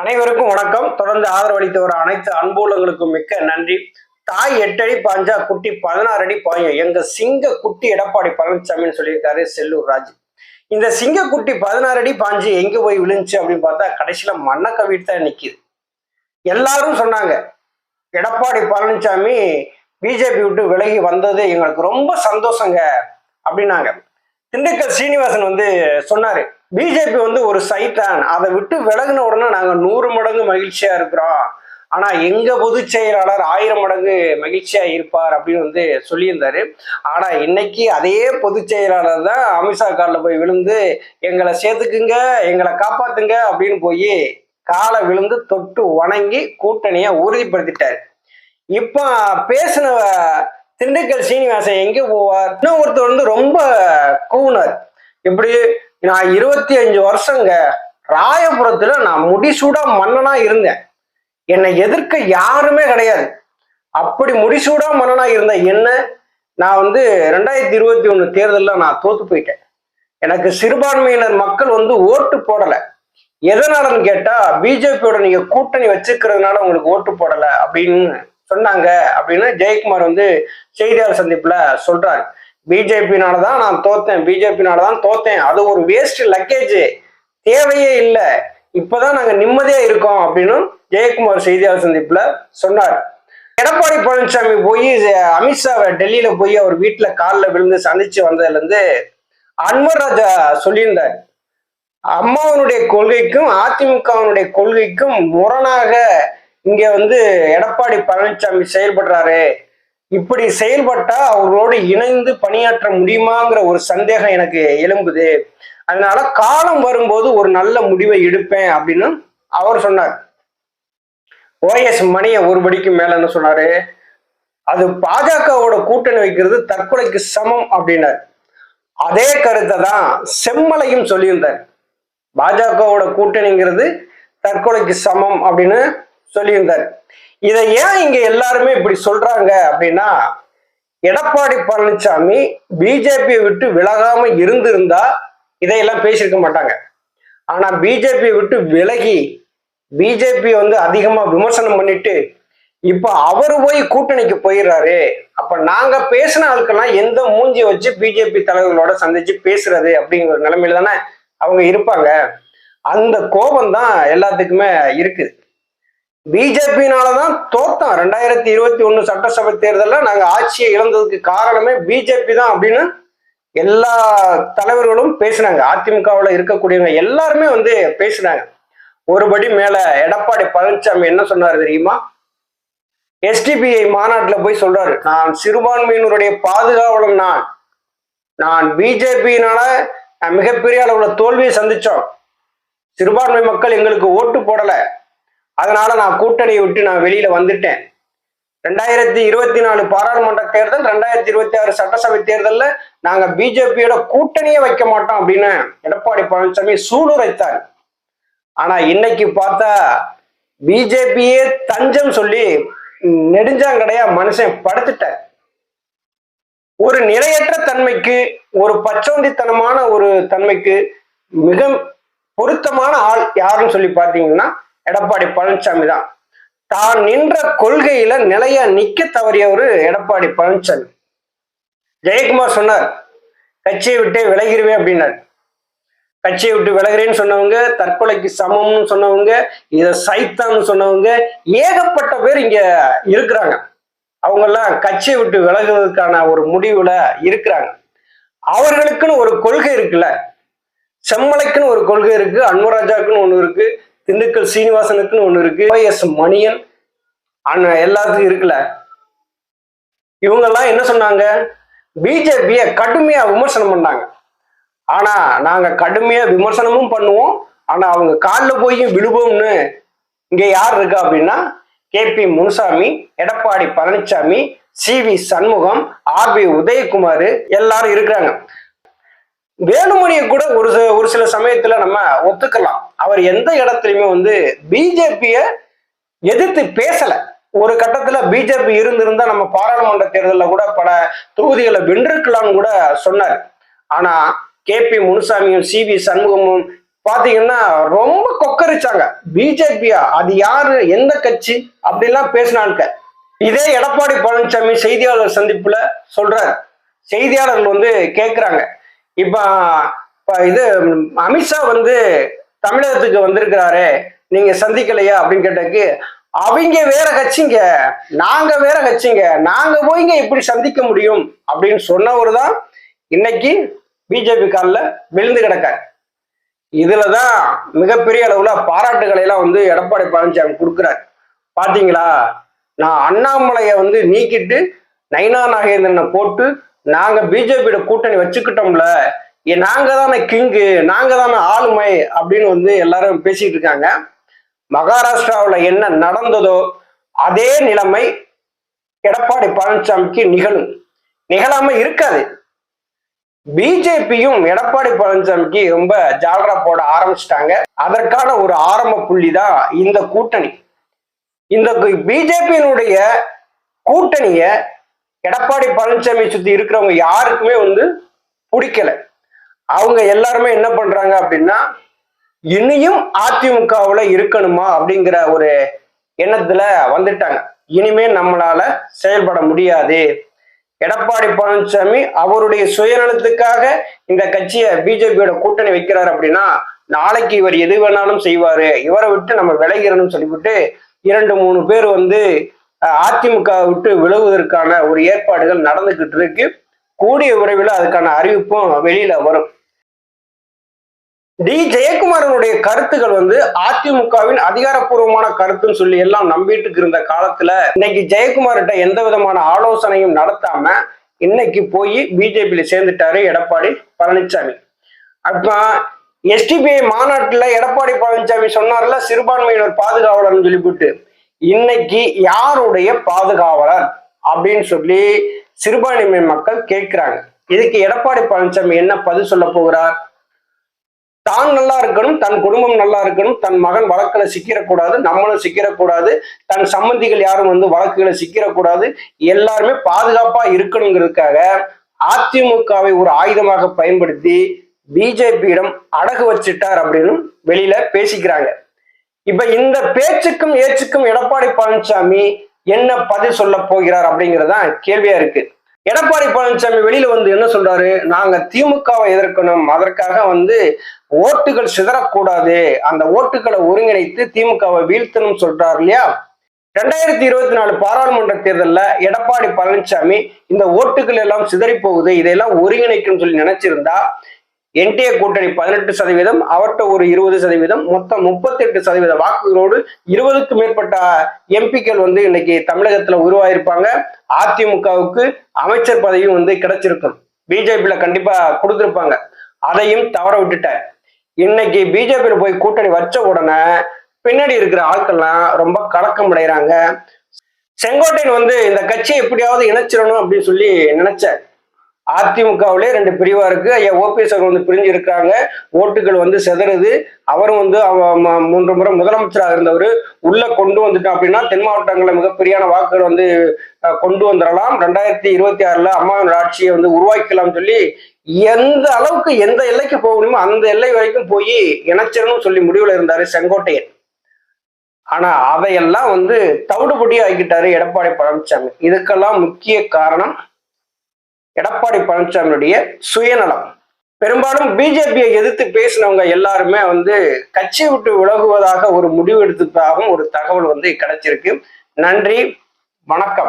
அனைவருக்கும் வணக்கம். தொடர்ந்து ஆதரவளித்து வர அனைத்து அன்புள்ளங்களுக்கும் மிக்க நன்றி. தாய் எட்டு அடி பாஞ்சா குட்டி பதினாறு அடி பாயும் எங்க சிங்க குட்டி எடப்பாடி பழனிசாமின்னு சொல்லியிருக்காரு செல்லூர் ராஜ். இந்த சிங்க குட்டி பதினாறு அடி பாஞ்சு எங்க போய் விழுந்துச்சு அப்படின்னு பார்த்தா கடைசியில மண்ணை தான் நிக்குது. எல்லாரும் சொன்னாங்க எடப்பாடி பழனிசாமி பிஜேபி விட்டு விலகி வந்தது எங்களுக்கு ரொம்ப சந்தோஷங்க. அப்படின்னாங்க. திண்டுக்கல் சீனிவாசன் வந்து சொன்னாரு பிஜேபி வந்து ஒரு சைத்தான். அதை விட்டு விலகின உடனே நாங்க நூறு மடங்கு மகிழ்ச்சியா இருக்கிறோம். ஆனா எங்க பொதுச் செயலாளர் ஆயிரம் மடங்கு மகிழ்ச்சியா இருப்பார் அப்படின்னு வந்து சொல்லியிருந்தாரு. ஆனா இன்னைக்கு அதே பொதுச் செயலாளர் தான் அமித்ஷா காலில் போய் விழுந்து எங்களை சேர்த்துக்குங்க எங்களை காப்பாத்துங்க அப்படின்னு போய் காலை விழுந்து தொட்டு வணங்கி கூட்டணியை உறுதிப்படுத்திட்டாரு. இப்போ பேசின திண்டுக்கல் சீனிவாசன் எங்க போவார்? இன்னும் ஒருத்தர் வந்து ரொம்ப கூனர் இப்படி நான் இருபத்தி அஞ்சு வருஷங்க ராயபுரத்துல நான் முடிசூடா மன்னனா இருந்தேன். என்னை எதிர்க்க யாருமே கிடையாது. அப்படி முடிசூடா மன்னனா இருந்த என்ன நான் வந்து ரெண்டாயிரத்தி இருபத்தி ஒண்ணு தேர்தலில் நான் தோத்து போயிட்டேன். எனக்கு சிறுபான்மையினர் மக்கள் வந்து ஓட்டு போடலை. எதனாலன்னு கேட்டா பிஜேபியோட நீங்க கூட்டணி வச்சிருக்கிறதுனால உங்களுக்கு ஓட்டு போடலை அப்படின்னு சொன்னாங்க அப்படின்னு ஜெயக்குமார் வந்து செய்தியாளர் சந்திப்புல சொல்றாரு. பிஜேபினால தான் நான் தோத்தேன். பிஜேபினால தான் தோத்தேன். அது ஒரு வேஸ்ட் லக்கேஜ் தேவையே இல்லை. இப்பதான் நாங்க நிம்மதியா இருக்கோம் அப்படின்னு ஜெயக்குமார் செய்தியாளர் சந்திப்புல சொன்னார். எடப்பாடி பழனிசாமி போய் அமித்ஷாவை டெல்லியில போய் அவர் வீட்டுல காலில் விழுந்து சந்திச்சு வந்ததுல இருந்து அன்வர் ராஜா சொல்லியிருந்தார். அம்மாவனுடைய கொள்கைக்கும் அதிமுகவினுடைய கொள்கைக்கும் முரணாக இங்க வந்து எடப்பாடி பழனிசாமி செயல்படுறாரு. இப்படி செயல்பட்டா அவர்களோடு இணைந்து பணியாற்ற முடியுமாங்கிற ஒரு சந்தேகம் எனக்கு எழும்புது. அதனால காலம் வரும்போது ஒரு நல்ல முடிவை எடுப்பேன் அப்படின்னு அவர் சொன்னார். ஓஎஸ் மணிய ஒரு படிக்கு மேல என்ன சொன்னாரு. அது பாஜகவோட கூட்டணி வைக்கிறது தற்கொலைக்கு சமம் அப்படின்னார். அதே கருத்தை தான் செம்மலையும் சொல்லியிருந்தார். பாஜகவோட கூட்டணிங்கிறது தற்கொலைக்கு சமம் அப்படின்னு சொல்லியிருந்தார். இதை ஏன் இங்க எல்லாருமே இப்படி சொல்றாங்க அப்படின்னா எடப்பாடி பழனிசாமி பிஜேபியை விட்டு விலகாம இருந்திருந்தா இதையெல்லாம் பேசியிருக்க மாட்டாங்க. ஆனா பிஜேபியை விட்டு விலகி பிஜேபி வந்து அதிகமா விமர்சனம் பண்ணிட்டு இப்ப அவரு போய் கூட்டணிக்கு போயிடுறாரு. அப்ப நாங்க பேசின ஆட்கள்லாம் எந்த மூஞ்சி வச்சு பிஜேபி தலைவர்களோட சந்திச்சு பேசுறது அப்படிங்கிற நிலைமையில தானே அவங்க இருப்பாங்க. அந்த கோபம் தான் எல்லாத்துக்குமே இருக்குது. பிஜேபினாலதான் தோத்தோம். ரெண்டாயிரத்தி இருபத்தி ஒண்ணு சட்டசபை தேர்தலில் நாங்க ஆட்சியை இழந்ததுக்கு காரணமே பிஜேபி தான் அப்படின்னு எல்லா தலைவர்களும் பேசினாங்க. அதிமுகவில் இருக்கக்கூடியவங்க எல்லாருமே வந்து பேசினாங்க. ஒருபடி மேல எடப்பாடி பழனிசாமி என்ன சொன்னார் தெரியுமா? எஸ்டிபிஐ மாநாட்டில் போய் சொல்றாரு நான் சிறுபான்மையினருடைய பாதுகாவலன் நான். நான் பிஜேபியினால மிகப்பெரிய அளவுல தோல்வியை சந்திச்சோம். சிறுபான்மை மக்கள் எங்களுக்கு ஓட்டு போடலை. அதனால நான் கூட்டணியை விட்டு நான் வெளியில வந்துட்டேன். ரெண்டாயிரத்தி இருபத்தி நாலு பாராளுமன்ற தேர்தல் ரெண்டாயிரத்தி இருபத்தி ஆறு சட்டசபை தேர்தலில் நாங்க பிஜேபியோட கூட்டணியே வைக்க மாட்டோம் அப்படின்னு எடப்பாடி பழனிசாமி சூளுரைத்தார். ஆனா இன்னைக்கு பார்த்தா பிஜேபியே தஞ்சம் சொல்லி நெடுஞ்சாங்கடையா மனுஷன் படுத்துட்டார். ஒரு நிலையற்ற தன்மைக்கு ஒரு பச்சோந்தித்தனமான ஒரு தன்மைக்கு மிக பொருத்தமான ஆள் யாருன்னு சொல்லி பார்த்தீங்கன்னா எடப்பாடி பழனிசாமி தான். தான் நின்ற கொள்கையில நிலையா நிக்க தவறியவர் எடப்பாடி பழனிசாமி. ஜெயக்குமார் சொன்னார் கட்சியை விட்டே விலகிருவேன் அப்படின்னார். கட்சியை விட்டு விலகிறேன்னு சொன்னவங்க தற்கொலைக்கு சமம்னு சொன்னவங்க இதை சைத்தான்னு சொன்னவங்க ஏகப்பட்ட பேர் இங்க இருக்கிறாங்க. அவங்கெல்லாம் கட்சியை விட்டு விலகுவதற்கான ஒரு முடிவுல இருக்கிறாங்க. அவர்களுக்குன்னு ஒரு கொள்கை இருக்குல்ல. செம்மலைக்குன்னு ஒரு கொள்கை இருக்கு அன்வராஜாக்குன்னு ஒண்ணு இருக்கு திண்டுக்கல் சீனிவாசனுக்குன்னு ஒண்ணு இருக்கு. எஸ் மணியன் அண்ணன் எல்லாத்துக்கும் இருக்குல்ல. இவங்கெல்லாம் என்ன சொன்னாங்க? பிஜேபிய கடுமையா விமர்சனம் பண்ணாங்க. ஆனா நாங்க கடுமையா விமர்சனமும் பண்ணுவோம். ஆனா அவங்க காலில் போய் விழுவோம்னு இங்க யார் இருக்கா அப்படின்னா K P Munusamy Edappadi Palaniswami C V Shanmugam R B Udhayakumar எல்லாரும் இருக்கிறாங்க. வேலுமணியை கூட ஒரு சில ஒரு சில சமயத்துல நம்ம ஒத்துக்கலாம். அவர் எந்த இடத்துலயுமே வந்து பிஜேபிய எதிர்த்து பேசல. ஒரு கட்டத்துல பிஜேபி இருந்திருந்தா நம்ம பாராளுமன்ற தேர்தலில் கூட பல தொகுதிகளை வென்றிருக்கலாம்னு கூட சொன்னார். ஆனா கே பி முனுசாமியும் சி வி சண்முகமும் பாத்தீங்கன்னா ரொம்ப கொக்கரிச்சாங்க. பிஜேபியா அது யாரு எந்த கட்சி அப்படிலாம் பேசினாங்க இதே எடப்பாடி பழனிசாமி செய்தியாளர் சந்திப்புல சொல்றாரு. செய்தியாளர்கள் வந்து கேட்கிறாங்க இப்ப இது அமித்ஷா வந்து தமிழகத்துக்கு வந்திருக்கிறாரு நீங்க சந்திக்கலையா அப்படின்னு கேட்டதுக்கு அவங்க வேற கட்சிங்க நாங்க வேற கட்சிங்க நாங்க போய்ங்க இப்படி சந்திக்க முடியும் அப்படின்னு சொன்னவர் தான் இன்னைக்கு பிஜேபி காலில் விழுந்து கிடக்காரு. இதுலதான் மிகப்பெரிய அளவுல பாராட்டுகளை எல்லாம் வந்து எடப்பாடி பழனிசாமி கொடுக்குறாரு. பாத்தீங்களா? நான் அண்ணாமலையை வந்து நீக்கிட்டு நைனா நாகேந்திரனை போட்டு நாங்க பிஜேபியோட கூட்டணி வச்சுக்கிட்டோம்ல நாங்க தானே கிங்கு நாங்க தானே ஆளுமை அப்படின்னு வந்து எல்லாரும் பேசிட்டு இருக்காங்க. மகாராஷ்டிராவில் என்ன நடந்ததோ அதே நிலைமை எடப்பாடி பழனிசாமிக்கு நிகழும். நிகழாம இருக்காது. பிஜேபியும் எடப்பாடி பழனிசாமிக்கு ரொம்ப ஜாலரா போட ஆரம்பிச்சிட்டாங்க. அதற்கான ஒரு ஆரம்ப புள்ளி தான் இந்த கூட்டணி. இந்த பிஜேபியினுடைய கூட்டணியை எடப்பாடி பழனிசாமி சுத்தி இருக்கிறவங்க யாருக்குமே வந்து பிடிக்கல. அவங்க எல்லாருமே என்ன பண்றாங்க அப்படின்னா இனியும் அதிமுகவுல இருக்கணுமா அப்படிங்கிற ஒரு எண்ணத்துல வந்துட்டாங்க. இனிமே நம்மளால செயல்பட முடியாது. எடப்பாடி பழனிசாமி அவருடைய சுயநலத்துக்காக இந்த கட்சியை பிஜேபியோட கூட்டணி வைக்கிறார் அப்படின்னா நாளைக்கு இவர் எது வேணாலும் செய்வாரு. இவரை விட்டு நம்ம விலகிறணும்னு சொல்லிவிட்டு இரண்டு மூணு பேர் வந்து அதிமுக விட்டு விலகுவதற்கான ஒரு ஏற்பாடுகள் நடந்துகிட்டு இருக்கு. கூடிய விரைவில் அதுக்கான அறிவிப்பும் வெளியில வரும். டி. ஜெயக்குமாரனுடைய கருத்துக்கள் வந்து அதிமுகவின் அதிகாரப்பூர்வமான கருத்துன்னு சொல்லி எல்லாம் நம்பிட்டு இருந்த காலத்துல இன்னைக்கு ஜெயக்குமார்கிட்ட எந்த விதமான ஆலோசனையும் நடத்தாம இன்னைக்கு போய் பிஜேபியில சேர்ந்துட்டாரு எடப்பாடி பழனிசாமி அப்ப எஸ்டிபிஐ மாநாட்டுல எடப்பாடி பழனிசாமி சொன்னார்ல சிறுபான்மையினர் பாதுகாவலர்னு சொல்லிவிட்டு இன்னைக்கு யாருடைய பாதுகாவலர் அப்படின்னு சொல்லி சிறுபான்மை மக்கள் கேட்கிறாங்க. இதுக்கு எடப்பாடி பழனிசாமி என்ன பதில் சொல்ல போகிறார்? தான் நல்லா இருக்கணும் தன் குடும்பம் நல்லா இருக்கணும் தன் மகன் வழக்குல சிக்கிடக்கூடாது நம்மளும் சிக்கிடக்கூடாது தன் சம்பந்திகள் யாரும் வந்து வழக்குகளை சிக்கிடக்கூடாது எல்லாருமே பாதுகாப்பா இருக்கணுங்கிறதுக்காக அதிமுகவை ஒரு ஆயுதமாக பயன்படுத்தி பிஜேபியிடம் அடகு வச்சிட்டார் அப்படின்னு வெளியில பேசிக்கிறாங்க. இப்ப இந்த பேச்சுக்கும் ஏச்சுக்கும் எடப்பாடி பழனிசாமி என்ன பதில் சொல்ல போகிறார் அப்படிங்கறதுதான் கேள்வியா இருக்கு. எடப்பாடி பழனிசாமி வெளியில வந்து என்ன சொல்றாரு? நாங்க திமுகவை எதிர்க்கணும். அதற்காக வந்து ஓட்டுகள் சிதறக்கூடாது. அந்த ஓட்டுகளை ஒருங்கிணைத்து திமுகவை வீழ்த்தணும் சொல்றாரு இல்லையா? ரெண்டாயிரத்தி இருபத்தி நாலு பாராளுமன்ற தேர்தல்ல எடப்பாடி பழனிசாமி இந்த ஓட்டுகள் எல்லாம் சிதறி போகுது. இதையெல்லாம் ஒருங்கிணைக்கும் சொல்லி நினைச்சிருந்தா என்டிஏ கூட்டணி பதினெட்டு சதவீதம் அவர்கிட்ட ஒரு இருபது சதவீதம் மொத்தம் முப்பத்தி எட்டு சதவீத வாக்குகளோடு இருபதுக்கு மேற்பட்ட எம்பிக்கள் வந்து இன்னைக்கு தமிழகத்துல உருவாயிருப்பாங்க. அதிமுகவுக்கு அமைச்சர் பதவியும் வந்து கிடைச்சிருக்கும். பிஜேபியில கண்டிப்பா கொடுத்திருப்பாங்க. அதையும் தவற விட்டுட்டார் இன்னைக்கு பிஜேபியில போய் கூட்டணி வச்ச உடனே பின்னாடி இருக்கிற ஆட்கள்லாம் ரொம்ப கலக்கம் அடைகிறாங்க. செங்கோட்டையன் வந்து இந்த கட்சியை எப்படியாவது இணைச்சிடணும் அப்படின்னு சொல்லி நினைச்சார் அதிமுகவிலே ரெண்டு பிரிவா இருக்கு. ஐயா ஓபிஎஸ் அவர் வந்து பிரிஞ்சு இருக்காங்க ஓட்டுகள் வந்து செதறுது. அவரும் வந்து அவ- ம- மூன்று முறை முதலமைச்சராக இருந்தவர். உள்ள கொண்டு வந்துட்டோம் அப்படின்னா தென் மாவட்டங்களில் மிகப்பெரியான வாக்குகள் வந்து கொண்டு வந்துடலாம் ரெண்டாயிரத்தி இருபத்தி ஆறுல அம்மாவின் ஆட்சியை வந்து உருவாக்கலாம் சொல்லி எந்த அளவுக்கு எந்த எல்லைக்கு போக முடியுமோ அந்த எல்லை வரைக்கும் போய் இணைச்சிடணும்னு சொல்லி முடிவுல இருந்தாரு செங்கோட்டையன். ஆனா அதையெல்லாம் வந்து தவிடுபடி ஆகிட்டாரு எடப்பாடி பழனிசாமி இதுக்கெல்லாம் முக்கிய காரணம் எடப்பாடி பழனிசாமியுடைய சுயநலம். பெரும்பாலும் பிஜேபியை எதிர்த்து பேசினவங்க எல்லாருமே வந்து கட்சி விட்டு விலகுவதாக ஒரு முடிவு எடுத்ததாகவும் ஒரு தகவல் வந்து கிடைச்சிருக்கு. நன்றி வணக்கம்.